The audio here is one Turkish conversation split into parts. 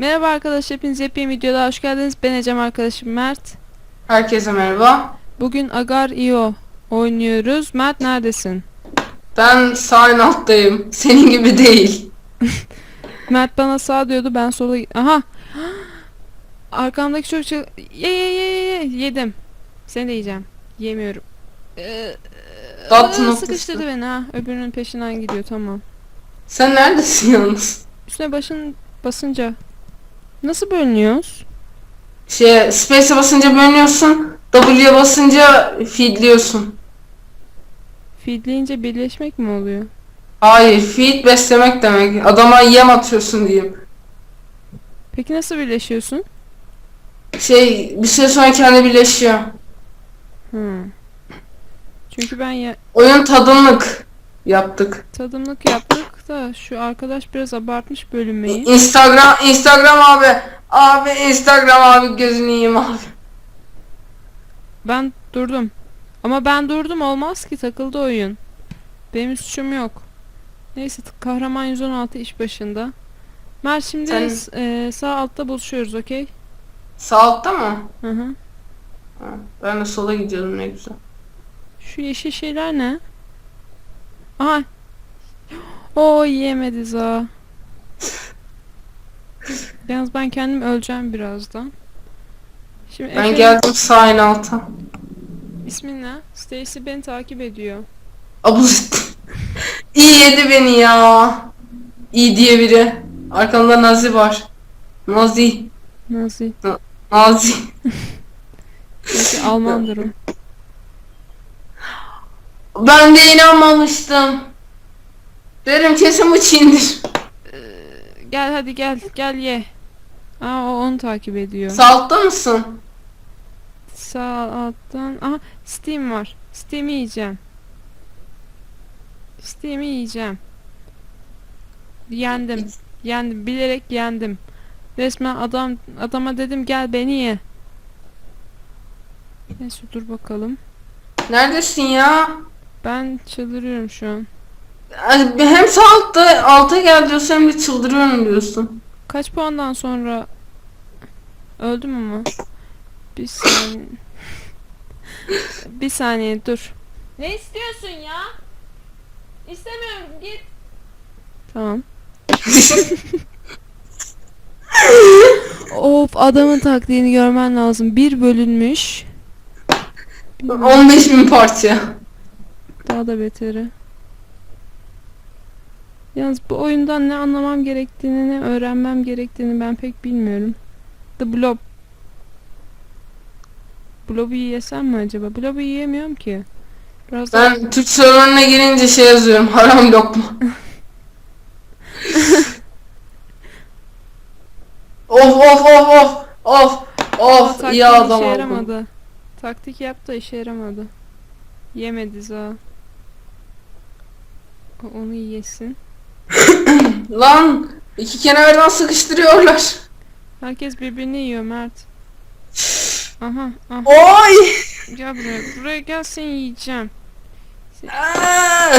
Merhaba arkadaşlar, hepiniz yepyeni videoda hoş geldiniz. Ben Ecem arkadaşım Mert. Herkese merhaba. Bugün Agar.io oynuyoruz. Mert neredesin? Ben sağ en alttayım. Senin gibi değil. Mert bana sağ diyordu, ben sola... Aha! Arkamdaki çocuk... çıl- Ye ye ye ye ye! Yedim. Seni de yiyeceğim. Yemiyorum. Ee, Tatlı noktası. sıkıştırdı beni ha. Öbürünün peşinden gidiyor, tamam. Sen neredesin yalnız? Üstüne başın basınca... Nasıl bölünüyoruz? Şey, space'e basınca bölünüyorsun. W'ye basınca feedliyorsun. Feedleyince birleşmek mi oluyor? Hayır, feed beslemek demek. Adama yem atıyorsun diyeyim. Peki nasıl birleşiyorsun? Şey, bir süre sonra kendi birleşiyor. Hmm. Çünkü ben ya Oyun tadımlık yaptık. tadımlık yaptık da şu arkadaş biraz abartmış bölünmeyi. Instagram, Instagram abi. Abi Instagram abi gözünü yiyeyim abi. Ben durdum. Ama ben durdum olmaz ki takıldı oyun. Benim suçum yok. Neyse kahraman 116 iş başında. Mert şimdi Sen- e, sağ altta buluşuyoruz okey? Sağ altta mı? Hı hı. Ha, ben de sola gidiyordum ne güzel. Şu yeşil şeyler ne? Aha. O yiyemedi za. Yalnız ben kendim öleceğim birazdan. Şimdi Ben Efe'nin geldim sağ en alta. ismin ne? Stacy beni takip ediyor. Abuz. İyi yedi beni ya. İyi diye biri. Arkamda Nazi var. Nazi. Nazi. Nazi. Belki Almandır o. Ben de inanmamıştım. Derim kesin bu Çin'dir. Gel hadi gel gel ye. Aa o onu takip ediyor. Sağ altta mısın? Sağ alttan. Aha Steam var. Steam'i yiyeceğim. Steam'i yiyeceğim. Yendim. Yendim. Bilerek yendim. Resmen adam adama dedim gel beni ye. Neyse dur bakalım. Neredesin ya? Ben çıldırıyorum şu an. Hem sağ altta alta gel diyorsun hem de çıldırıyorum diyorsun. Kaç puandan sonra öldüm ama. Bir saniye. bir saniye dur. Ne istiyorsun ya? İstemiyorum git. Tamam. of adamın taktiğini görmen lazım. Bir bölünmüş. Bir 15 bin parça. Daha da beteri. Yalnız bu oyundan ne anlamam gerektiğini ne öğrenmem gerektiğini ben pek bilmiyorum. The Blob. Blob'u yiyesem mi acaba? Blob'u yiyemiyorum ki. Biraz daha... Ben Türk serverına girince şey yazıyorum. Haram lokma. of of of of of Aa, of taktik iyi adam işe oldum. yaramadı. Taktik yaptı işe yaramadı. Yemedi za. Onu yesin. Lan iki kenardan sıkıştırıyorlar. Herkes birbirini yiyor Mert. Aha, aha. Oy! Gel buraya. Buraya gel seni yiyeceğim. Aa!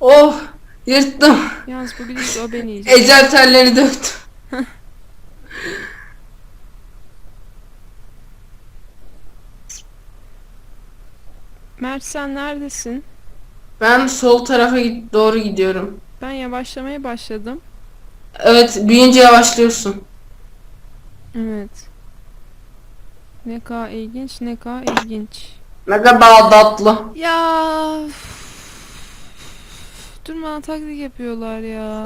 oh yırttım. Yalnız bu gidişle o beni yiyecek. Ecel telleri döktüm. Mert sen neredesin? Ben sol tarafa doğru gidiyorum. Yavaşlamaya başladım. Evet büyüyünce yavaşlıyorsun. Evet. Ne kadar ilginç, ne kadar ilginç. Ne kadar tatlı. Ya. üf. Durmadan taktik yapıyorlar ya.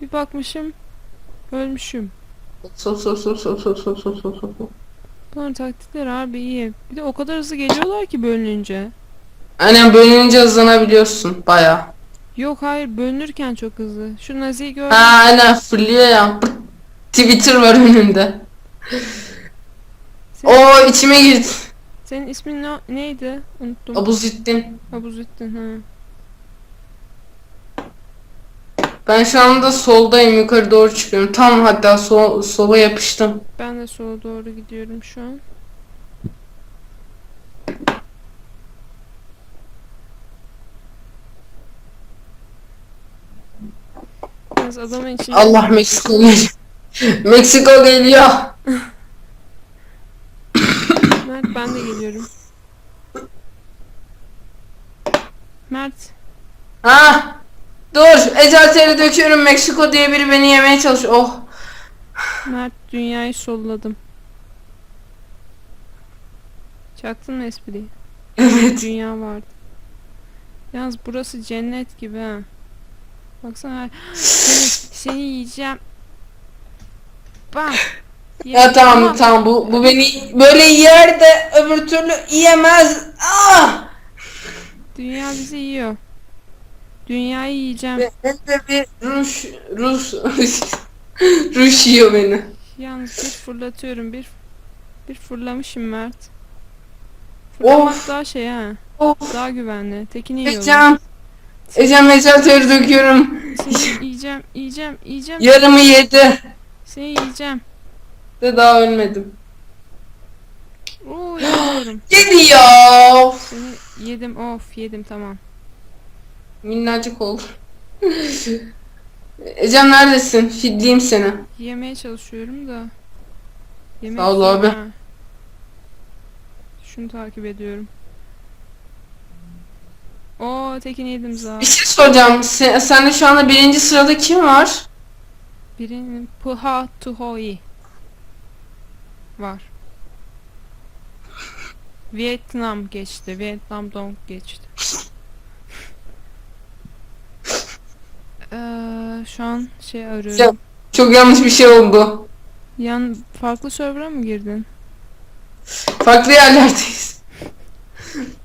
Bir bakmışım. Ölmüşüm. Sol sol sol sol sol sol sol sol sol. Bunların taktikleri harbi iyi. Bir de o kadar hızlı geliyorlar ki bölününce. Aynen bölününce hızlanabiliyorsun baya. Yok hayır bölünürken çok hızlı. Şu Nazi'yi gör. Ha aynen fırlıyor ya. Twitter var önünde. Senin, O içime girdi. senin ismin ne, neydi? Unuttum. Abuzittin. Abuzittin ha. Ben şu anda soldayım yukarı doğru çıkıyorum. Tam hatta sol, sola yapıştım. Ben de sola doğru gidiyorum şu an. Yalnız adamın içinde Allah Meksiko geliyor. Meksiko geliyor. Mert ben de geliyorum. Mert Ha? Dur. Ecel teri döküyorum. Meksiko diye biri beni yemeye çalışıyor. Oh. Mert dünyayı solladım. Çaktın mı espriyi? Evet. Dünya vardı. Yalnız burası cennet gibi ha. Baksana seni, seni yiyeceğim. Bam. Ya tamam tamam bu bu beni böyle yer de öbür türlü yiyemez. Ah! Dünya bizi yiyor. Dünyayı yiyeceğim. Ben de bir Rus Rus Rus yiyor beni. Yalnız bir fırlatıyorum bir bir fırlamışım Mert. Fırlamak Of. daha şey ha. Of. Daha güvenli. Tekini yiyorlar. Ecem. Ecem teri döküyorum. Seni yiyeceğim, yiyeceğim, yiyeceğim. Yarımı yedi. Seni yiyeceğim. De daha ölmedim. Oo yanıyorum. Yedi ya. Seni yedim of yedim tamam. Minnacık oldu. Ecem neredesin? Fidleyeyim seni. Yemeye çalışıyorum da. Yemek Sağ ol abi. ha. Şunu takip ediyorum. Oo tekini yedim zaten. Bir şey soracağım. Sen, sende şu anda birinci sırada kim var? Birinin Pha Tuhoi var. Vietnam geçti. Vietnam Dong geçti. Eee şu an şey arıyorum. Ya- Çok yanlış bir şey oldu. Yan farklı server'a mı girdin? Farklı yerlerdeyiz.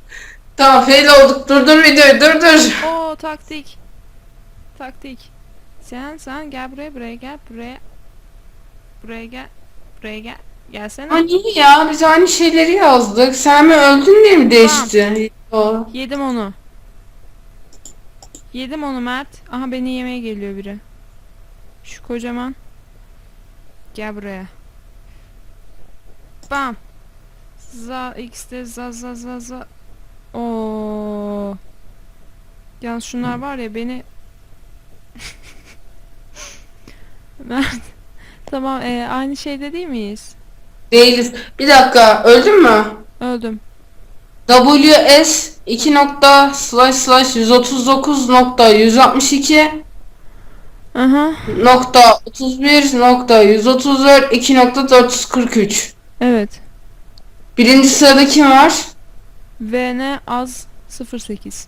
tamam fail olduk. Durdur videoyu durdur. Oo taktik. Taktik. Sen sen gel buraya buraya gel buraya. Buraya gel. Buraya gel. Gelsene. Ama niye ya? Biz aynı şeyleri yazdık. Sen mi öldün diye mi değişti? Yo. Yedim onu. Yedim onu Mert. Aha beni yemeye geliyor biri. Şu kocaman. Gel buraya. Bam. Za x'te za za za za. Oo. Yalnız şunlar var ya beni Mert. Tamam e, aynı şeyde değil miyiz? Değiliz. Bir dakika. Öldün mü? Öldüm. WS 2 nokta slash slash 139 nokta 162 Aha. nokta 31 nokta 134 2 nokta 443 Evet. Birinci sırada kim var? VN az 08.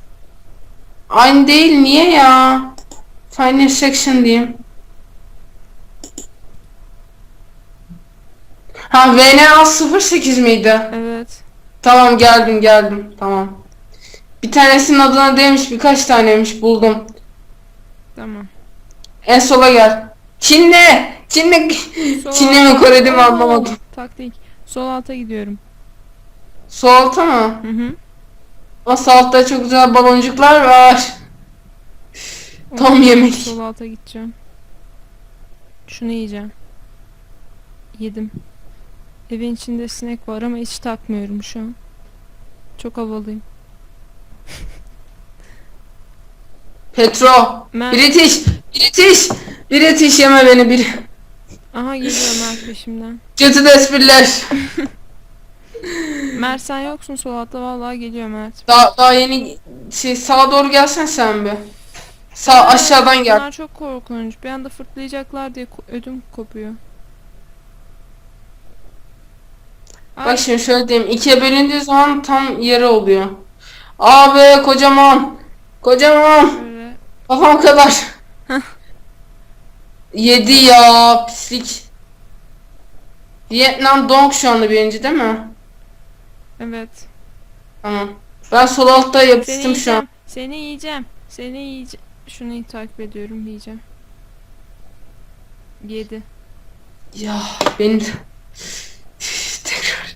Aynı değil niye ya? Final section diyeyim. Ha VNA 08 miydi? Evet. Tamam geldim geldim tamam. Bir tanesinin adına demiş birkaç taneymiş buldum. Tamam. En sola gel. Çin'de! Çin'de! Sol Çin'de mi Kore'de mi anlamadım. Taktik. Sol alta gidiyorum. Sol alta mı? Hı hı. O sağ altta çok güzel baloncuklar var. Tam yemek. Sol alta gideceğim. Şunu yiyeceğim. Yedim. Evin içinde sinek var ama hiç takmıyorum şu an. Çok havalıyım. Petro! Mert. British! British! British yeme beni bir. Aha geliyor Mert peşimden. Kötü espriler. Mert sen yoksun sol altta vallahi geliyor Mert. Daha, daha yeni şey sağa doğru gelsen sen bir. Sağ Aa, aşağıdan gel. Bunlar çok korkunç. Bir anda fırtlayacaklar diye ko- ödüm kopuyor. Ay, Bak şimdi şöyle diyeyim. ikiye bölündüğü zaman tam yeri oluyor. Abi kocaman. Kocaman. şöyle. Kafam kadar. Yedi ya pislik. Vietnam Dong şu anda birinci değil mi? Evet. Tamam. Ben sol altta Seni yapıştım şu yiyeceğim. an. Seni yiyeceğim. Seni yiyeceğim. Şunu takip ediyorum yiyeceğim. Yedi. Ya benim tekrar.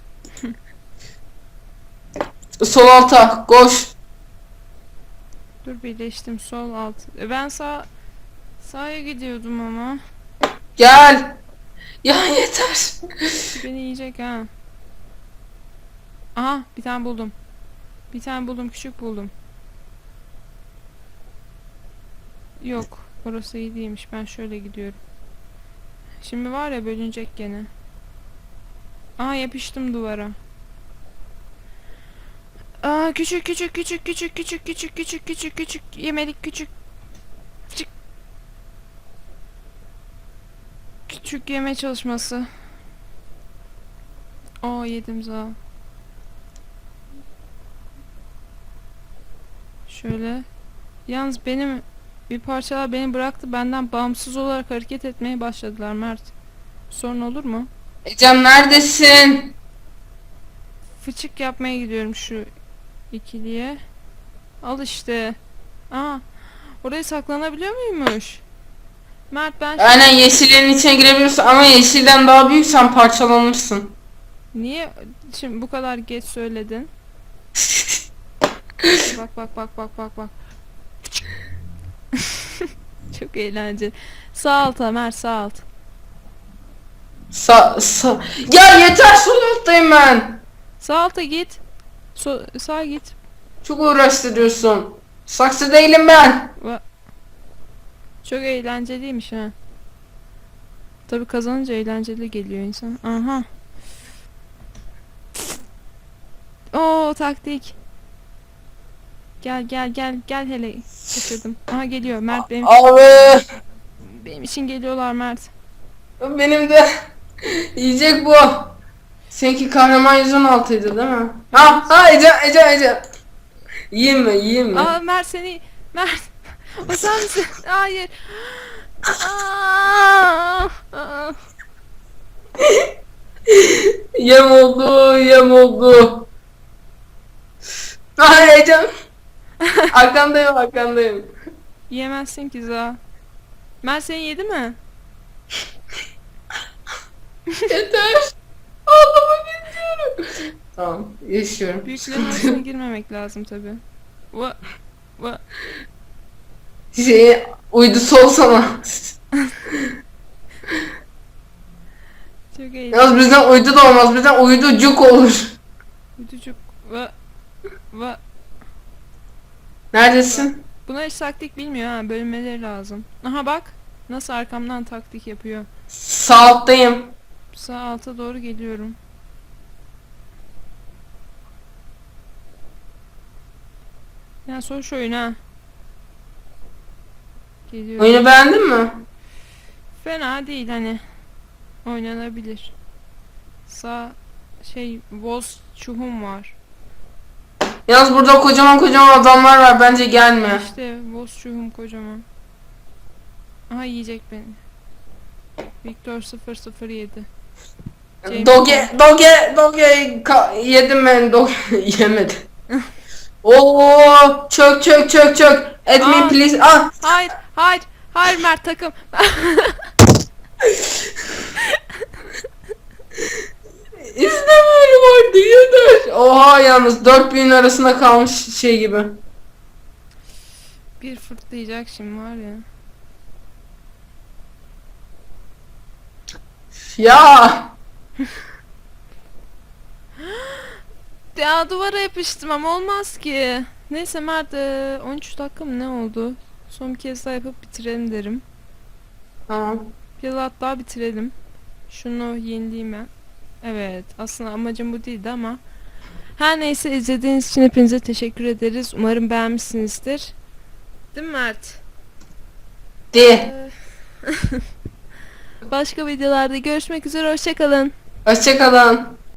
sol alta koş. Dur birleştim sol alt. E, Ben sağ sağa gidiyordum ama. Gel. Ya yeter. Beni yiyecek ha. Aha bir tane buldum. Bir tane buldum küçük buldum. Yok. Orası iyi değilmiş. Ben şöyle gidiyorum. Şimdi var ya bölünecek gene. Aa yapıştım duvara. Aa küçük küçük küçük küçük küçük küçük küçük küçük küçük yemelik küçük küçük küçük yeme çalışması. Aa yedim za. Şöyle. Yalnız benim bir parçalar beni bıraktı. Benden bağımsız olarak hareket etmeye başladılar Mert. Sorun olur mu? Ecem neredesin? Fıçık yapmaya gidiyorum şu ikiliye. Al işte. Aa, oraya saklanabiliyor muymuş? Mert ben Aynen yeşillerin içine girebiliyorsun ama yeşilden daha büyüksen parçalanırsın. niye şimdi bu kadar geç söyledin? Bak bak bak bak bak bak. Çok eğlenceli. Sağ alta Mert sağ alt. Sa sa ya yeter sol alttayım ben. Sağ alta git. So sağ git. Çok uğraştırıyorsun. Saksı değilim ben. Çok eğlenceliymiş ha. Tabi kazanınca eğlenceli geliyor insan. Aha. Oo taktik. Gel gel gel gel hele. Kaçırdım. Aha geliyor Mert benim Abi benim için geliyorlar Mert. benim de yiyecek bu. Seninki kahraman 116'ydı değil mi? Ha ha Ecem Ecem Ecem. Yiyeyim mi yiyeyim mi? Aa Mert seni Mert. O sen misin? Hayır. Aa, aa. Yem oldu yem oldu. Ha Ecem. arkandayım arkandayım. Yiyemezsin ki za. Mert seni yedi mi? Yeter. Ağlamak istiyorum. Tamam yaşıyorum. Büyüklerin arasına girmemek lazım tabi. Va va Şey uydusu olsana. çok eğlenceli. Yalnız bizden uydu da olmaz. Bizden uydu cuk olur. Ütücük va va Neredesin? Buna hiç taktik bilmiyor ha bölünmeleri lazım. Aha bak nasıl arkamdan taktik yapıyor. Sağ alttayım. Sağ alta doğru geliyorum. Ya sor şu oyunu ha. Geliyorum. Oyunu beğendin mi? Fena değil hani. Oynanabilir. Sağ şey çuhum var. Yalnız burada kocaman kocaman adamlar var. Bence gelme. İşte Voz çuhum kocaman. Aha yiyecek beni. Victor 007. James Doge, doge, doge yedim ben doge yemedim. Oo, çök çök çök çök. Me Aa. please. Ah, Hayır, hayır, hayır Mert takım. istemiyorum artık yeter. Oha yalnız 4000 arasında kalmış şey gibi. Bir fırtlayacak şimdi var ya. Ya. Ya duvara yapıştım ama olmaz ki. Neyse Mert eee, 13 dakika mı ne oldu? Son bir kez daha yapıp bitirelim derim. Tamam. Ya da hatta bitirelim. Şunu yenileyim ben. Evet aslında amacım bu değildi ama. Her neyse izlediğiniz için hepinize teşekkür ederiz. Umarım beğenmişsinizdir. Değil mi Mert? De. Eee, Başka videolarda görüşmek üzere. Hoşçakalın. Hoşçakalın.